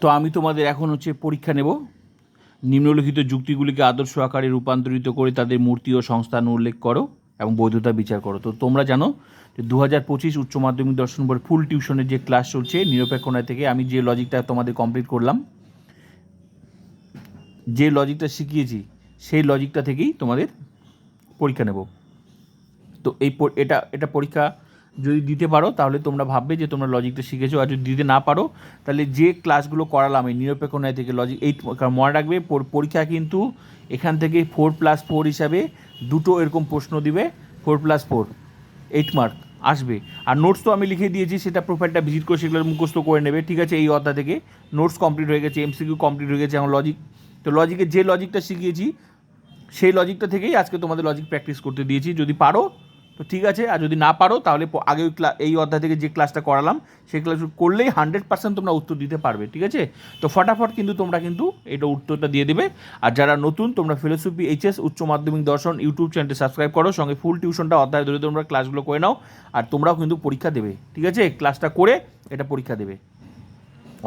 তো আমি তোমাদের এখন হচ্ছে পরীক্ষা নেব। নিম্নলিখিত যুক্তিগুলিকে আদর্শ আকারে রূপান্তরিত করে তাদের মূর্তি ও সংস্থান উল্লেখ করো এবং বৈধতা বিচার করো। তো তোমরা জানো যে দু হাজার পঁচিশ উচ্চ মাধ্যমিক দর্শন বোর্ড ফুল টিউশনের যে ক্লাস চলছে নিরপেক্ষণায় থেকে আমি যে লজিকটা তোমাদের কমপ্লিট করলাম, যে লজিকটা শিখিয়েছি সেই লজিকটা থেকেই তোমাদের পরীক্ষা নেব। তো এই এটা এটা পরীক্ষা যদি দিতে পারো, তাহলে তোমরা ভাববে যে তোমরা লজিকটা শিখেছো। আর যদি দিতে না পারো, তাহলে যে ক্লাসগুলো করালাম, এই নিরপেক্ষ ন্যায় থেকে লজিক এই মনে রাখবে, পর- পরীক্ষা কিন্তু এখান থেকে ফোর প্লাস ফোর হিসাবে দুটো এরকম প্রশ্ন দিবে four plus four eight mark আসবে। আর নোটস তো আমি লিখে দিয়েছি, সেটা প্রোফাইলটা ভিজিট করে সেগুলো মুখস্থ করে নেবে, ঠিক আছে, এই অধ্যায় থেকে। নোটস কমপ্লিট হয়ে গেছে এমসিকিউ কমপ্লিট হয়ে গেছে, এখন লজিক তো লজিকে যে লজিকটা শিখিয়েছি, সেই লজিকটা থেকেই আজকে তোমাদের লজিক প্র্যাকটিস করতে দিয়েছি। যদি পারো তো ঠিক আছে, আর যদি না পারো তাহলে আগে এই অধ্যায় থেকে যে ক্লাসটা করালাম, সেই ক্লাস করলেই হান্ড্রেড পার্সেন্ট তোমরা উত্তর দিতে পারবে, ঠিক আছে? তো ফটাফট কিন্তু তোমরা কিন্তু এটা উত্তরটা দিয়ে দেবে। আর যারা নতুন, তোমরা ফিলোসফি এইচএস উচ্চ মাধ্যমিক দর্শন ইউটিউব চ্যানেলটি সাবস্ক্রাইব করো, সঙ্গে ফুল টিউশনটা অধ্যায় ধরে তোমরা ক্লাসগুলো করে নাও, আর তোমরাও কিন্তু পরীক্ষা দেবে, ঠিক আছে? ক্লাসটা করে এটা পরীক্ষা দেবে।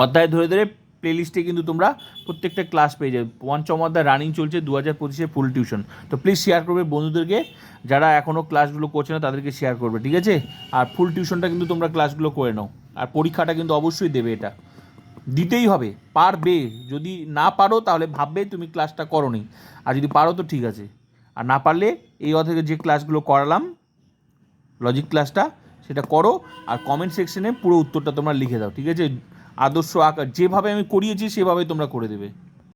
অধ্যায় ধরে ধরে প্লেলিস্টে কিন্তু তোমরা প্রত্যেকটা ক্লাস পেয়ে যাবে। পঞ্চম অধ্যায় রানিং চলছে দু হাজার পঁচিশে ফুল টিউশন তো প্লিজ শেয়ার করবে বন্ধুদেরকে, যারা এখনও ক্লাসগুলো করছে না তাদেরকে শেয়ার করবে, ঠিক আছে? আর ফুল টিউশনটা কিন্তু তোমরা ক্লাসগুলো করে নাও। আর পরীক্ষাটা কিন্তু অবশ্যই দেবে এটা। দিতেই হবে, পারবে। যদি না পারো তাহলে ভাববে তুমি ক্লাসটা করো নি আর যদি পারো তো ঠিক আছে। আর না পারলে এই অধ্যায়ে যে ক্লাসগুলো করালাম লজিক ক্লাসটা সেটা করো। আর কমেন্ট সেকশনে পুরো উত্তরটা তোমরা লিখে দাও, ঠিক আছে? আদর্শ আকার যেভাবে আমি করিয়েছি সেভাবে তোমরা করে দেবে।